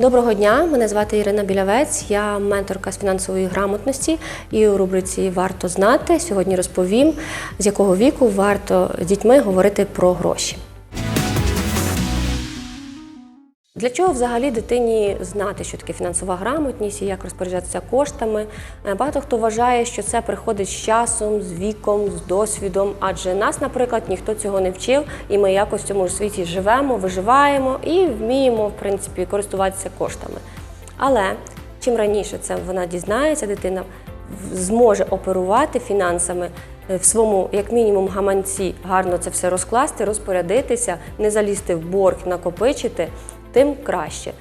Доброго дня, мене звати Ірина Білявець, я менторка з фінансової грамотності і у рубриці Варто знати сьогодні розповім, з якого віку варто з дітьми говорити про гроші. Для чого взагалі дитині знати, що таке фінансова грамотність і як розпоряджатися коштами? Е, Багато хто вважає, що це приходить з часом, з віком, з досвідом, адже нас, наприклад, ніхто цього не вчив, і ми якось в цьому ж світі живемо, виживаємо і вміємо, в принципі, користуватися коштами. Але чим раніше це вона дізнається, дитина зможе оперувати фінансами е, в своєму, як мінімум, гаманці, гарно це все розкласти, розпорядитися, не залізти в борг, накопичити, тим краще.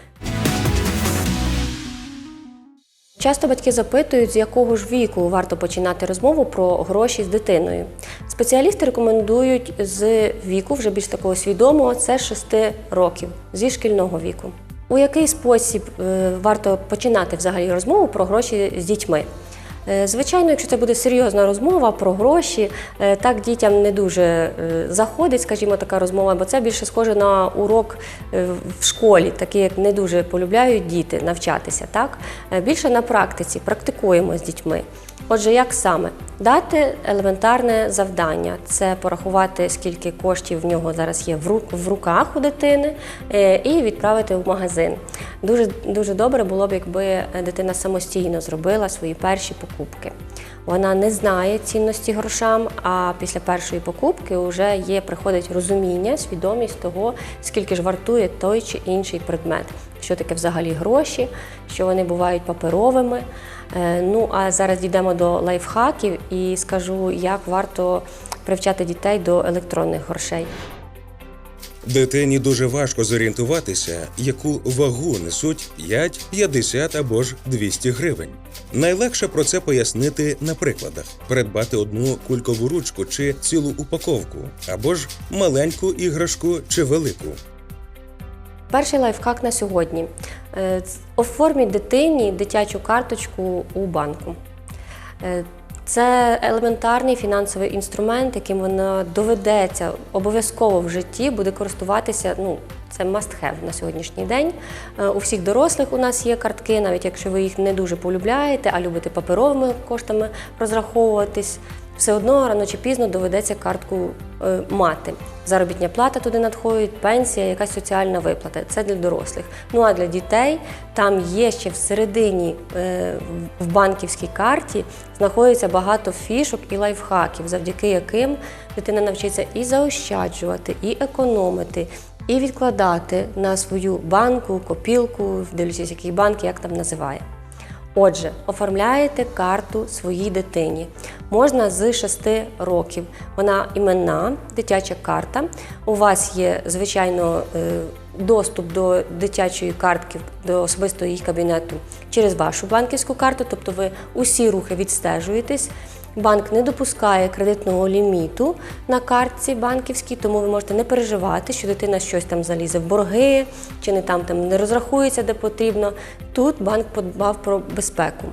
Часто батьки запитують, з якого ж віку варто починати розмову про гроші з дитиною. Спеціалісти рекомендують з віку, вже більш такого свідомого, це 6 років зі шкільного віку. У який спосіб е, варто починати взагалі розмову про гроші з дітьми? Е, Звичайно, якщо це буде серйозна розмова про гроші, е, так дітям не дуже е, заходить, скажімо, така розмова, бо це більше схоже на урок в школі, такий як не дуже полюбляють діти навчатися. Так більше на практиці практикуємо з дітьми. Отже, як саме дати елементарне завдання це порахувати, скільки коштів в нього зараз є в ру- в руках у дитини, і відправити в магазин. Дуже дуже добре було б, якби дитина самостійно зробила свої перші покупки. Вона не знає цінності грошам, а після першої покупки вже є приходить розуміння, свідомість того, скільки ж вартує той чи інший предмет, що таке взагалі гроші, що вони бувають паперовими. Е, Ну а зараз дійдемо до лайфхаків і скажу, як варто привчати дітей до електронних грошей. Дитині дуже важко зорієнтуватися, яку вагу несуть 5, 50 або ж 200 гривень. Найлегше про це пояснити на прикладах: придбати одну кулькову ручку чи цілу упаковку, або ж маленьку іграшку чи велику. Перший лайфхак на сьогодні. Е, Оформіть дитині дитячу карточку у банку. Це елементарний фінансовий інструмент, яким вона доведеться обов'язково в житті буде користуватися. Ну, це must have на сьогоднішній день. Е, У всіх дорослих у нас є картки, навіть якщо ви їх не дуже полюбляєте, а любите паперовими коштами розраховуватись. Все одно рано чи пізно доведеться картку мати. Заробітня плата туди надходить, пенсія, якась соціальна виплата. Це для дорослих. Ну а для дітей там є ще всередині е, в банківській карті знаходиться багато фішок і лайфхаків, завдяки яким дитина навчиться і заощаджувати, і економити, і відкладати на свою банку, копілку, дивлячись, який банк як там називає. Отже, оформляєте карту своїй дитині. Можна з 6 років. Вона іменна, дитяча карта. У вас є, звичайно, е, доступ до дитячої картки, до особистого її кабінету через вашу банківську карту, тобто ви усі рухи відстежуєтесь. Банк не допускає кредитного ліміту на картці банківській, тому ви можете не переживати, що дитина щось там залізе в борги чи не там, там не розрахується де потрібно. Тут банк подбав про безпеку.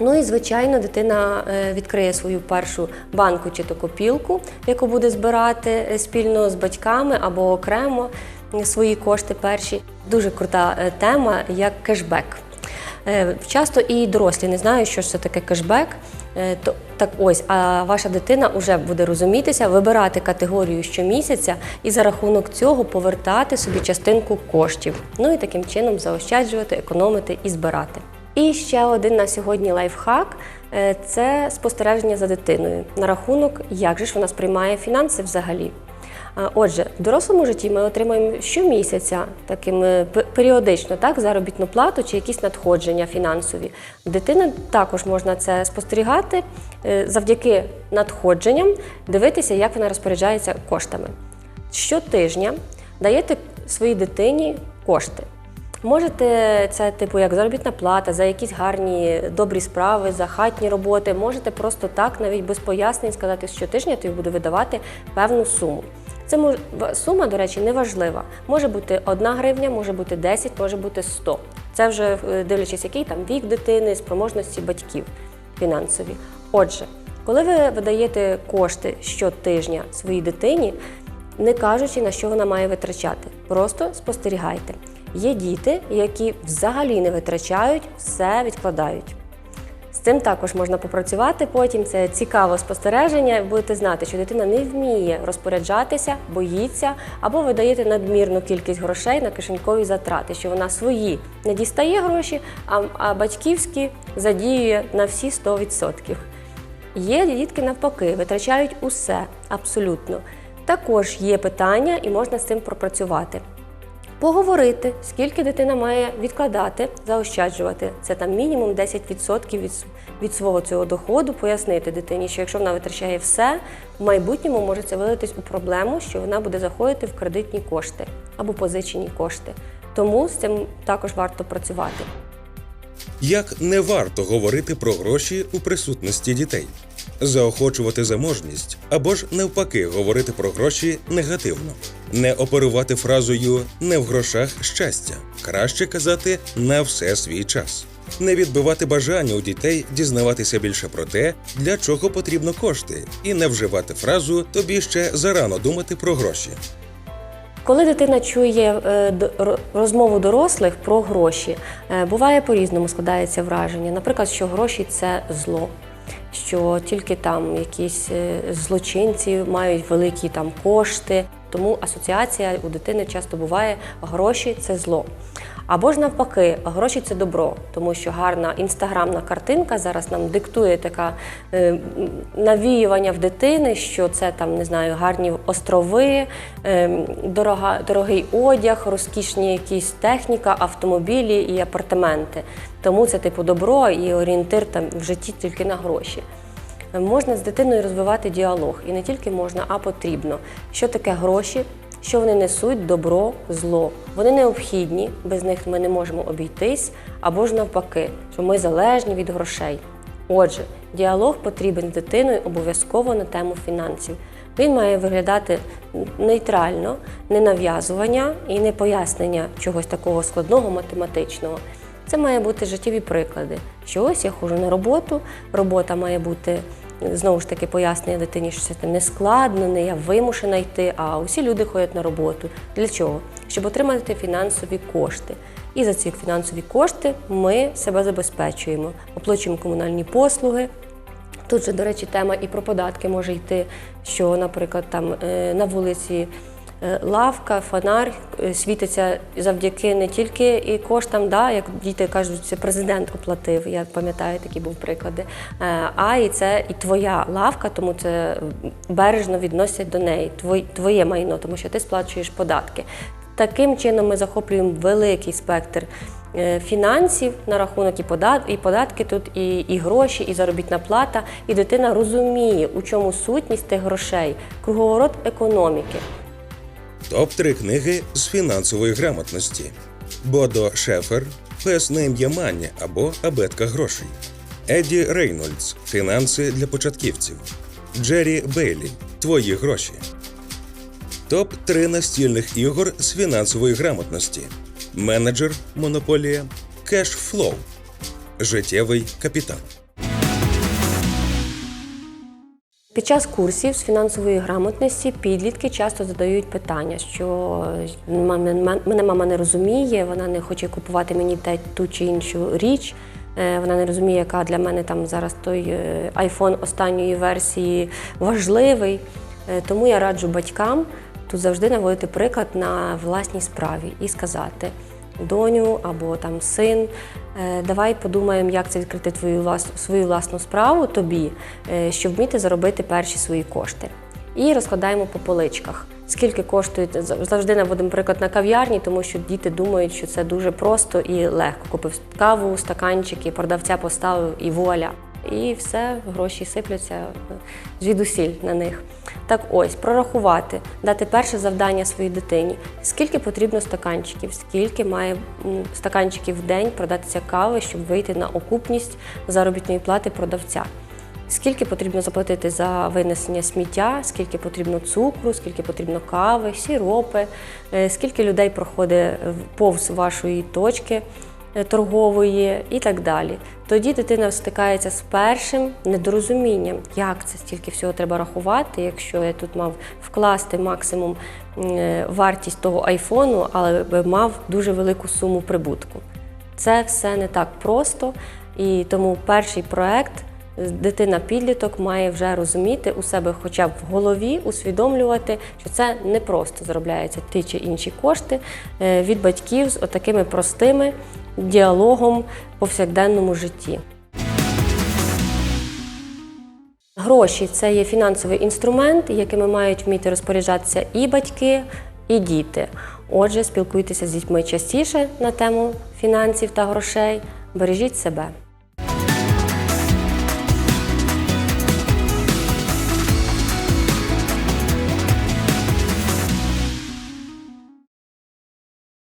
Ну і звичайно, дитина е, відкриє свою першу банку чи то копілку, яку буде збирати е, спільно з батьками або окремо е, свої кошти перші. Дуже крута тема, як кешбек. Е, Часто і дорослі не знають, що ж це таке кешбек. Е, То так ось, а ваша дитина вже буде розумітися, вибирати категорію щомісяця і за рахунок цього повертати собі частинку коштів. Ну і таким чином заощаджувати, економити і збирати. І ще один на сьогодні лайфхак е, це спостереження за дитиною на рахунок, як же ж вона сприймає фінанси взагалі. А, Отже, в дорослому житті ми отримуємо щомісяця таким е, періодично так, заробітну плату чи якісь надходження фінансові. Дитина також можна це спостерігати е, завдяки надходженням, дивитися, як вона розпоряджається коштами. Щотижня даєте своїй дитині кошти. Можете це типу як заробітна плата за якісь гарні добрі справи, за хатні роботи. Можете просто так, навіть без пояснень, сказати, що щотижня тобі буду видавати певну суму. Це мож- сума, до речі, не важлива. Може бути 1 гривня, може бути 10, може бути 100. Це вже е, дивлячись, який там вік дитини, спроможності батьків фінансові. Отже, коли ви видаєте кошти щотижня своїй дитині, не кажучи, на що вона має витрачати. Просто спостерігайте. Є діти, які взагалі не витрачають, все відкладають. З цим також можна попрацювати потім. Це цікаве спостереження. Будете знати, що дитина не вміє розпоряджатися, боїться або ви даєте надмірну кількість грошей на кишенькові затрати, що вона свої не дістає гроші, а батьківські задіює на всі 100%. Є дітки навпаки, витрачають усе абсолютно. Також є питання, і можна з цим пропрацювати. Поговорити, скільки дитина має відкладати, заощаджувати. Це там мінімум 10% від, від свого цього доходу. Пояснити дитині, що якщо вона витрачає все, в майбутньому може це вилитись у проблему, що вона буде заходити в кредитні кошти або позичені кошти. Тому з цим також варто працювати. Як не варто говорити про гроші у присутності дітей, заохочувати заможність або ж навпаки говорити про гроші негативно, не оперувати фразою не в грошах щастя, краще казати на все свій час. Не відбивати бажання у дітей дізнаватися більше про те, для чого потрібно кошти, і не вживати фразу тобі ще зарано думати про гроші. Коли дитина чує е, розмову дорослих про гроші, е, буває по-різному складається враження. Наприклад, що гроші це зло, що тільки там якісь е, злочинці мають великі там кошти. Тому асоціація у дитини часто буває гроші це зло. Або ж навпаки, гроші це добро, тому що гарна інстаграмна картинка зараз нам диктує така е, навіювання в дитини, що це там не знаю, гарні острови, е, дорога, дорогий одяг, розкішні якісь техніка, автомобілі і апартаменти. Тому це типу добро і орієнтир там в житті тільки на гроші. Можна з дитиною розвивати діалог, і не тільки можна, а потрібно. Що таке гроші? Що вони несуть добро, зло. Вони необхідні, без них ми не можемо обійтись, або ж навпаки, що ми залежні від грошей. Отже, діалог потрібен з дитиною обов'язково на тему фінансів. Він має виглядати нейтрально, не нав'язування і не пояснення чогось такого складного математичного. Це має бути життєві приклади. Що ось я ходжу на роботу, робота має бути знову ж таки пояснення дитині, що це не складно, не я вимушена йти, а усі люди ходять на роботу. Для чого? Щоб отримати фінансові кошти. І за ці фінансові кошти ми себе забезпечуємо, оплачуємо комунальні послуги, Тут же, до речі, тема і про податки може йти, що, наприклад, там е, на вулиці лавка, фонар е, світиться завдяки не тільки і коштам, да, як діти кажуть, це президент оплатив. Я пам'ятаю, такі був приклади. Е, А і це і твоя лавка, тому це бережно відносять до неї, твоє, майно, тому що ти сплачуєш податки. Таким чином ми захоплюємо великий спектр е, фінансів на рахунок і подат- і податки тут, і, і гроші, і заробітна плата. І дитина розуміє, у чому сутність тих грошей, круговорот економіки. Топ-3 книги з фінансової грамотності. Бодо Шефер Песне ім'я Мані або Абетка грошей. Еді Рейнольдс Фінанси для початківців. Джері Бейлі Твої гроші. Топ-3 настільних ігор з фінансової грамотності. Менеджер Монополія. Кешфлоу. Життєвий капітан. Під час курсів з фінансової грамотності підлітки часто задають питання, що мене мама не розуміє, вона не хоче купувати мені ту чи іншу річ. е, Вона не розуміє, яка для мене там зараз той е, айфон останньої версії важливий. Е, Тому я раджу батькам тут завжди наводити приклад на власній справі і сказати: доню або там син, е, давай подумаємо, як це відкрити твою власну свою власну справу тобі, е, щоб вміти заробити перші свої кошти. І розкладаємо по поличках. Скільки коштує завжди наводимо приклад на кав'ярні, тому що діти думають, що це дуже просто і легко. Купив каву, стаканчики, продавця поставив і вуаля. І все, гроші сипляться звідусіль на них. Так ось, прорахувати, дати перше завдання своїй дитині. Скільки потрібно стаканчиків, скільки має стаканчиків в день продатися кави, щоб вийти на окупність заробітної плати продавця. Скільки потрібно заплатити за винесення сміття, скільки потрібно цукру, скільки потрібно кави, сіропи, е, скільки людей проходить повз вашої точки, торгової і так далі. Тоді дитина стикається з першим недорозумінням, як це стільки всього треба рахувати, якщо я тут мав вкласти максимум е, вартість того айфону, але би мав дуже велику суму прибутку. Це все не так просто, і тому перший проект дитина-підліток має вже розуміти у себе, хоча б в голові, усвідомлювати, що це не просто заробляються ті чи інші кошти е, від батьків з отакими простими діалогом в повсякденному житті. Гроші це є фінансовий інструмент, якими мають вміти розпоряджатися і батьки, і діти. Отже, спілкуйтеся з дітьми частіше на тему фінансів та грошей. Бережіть себе.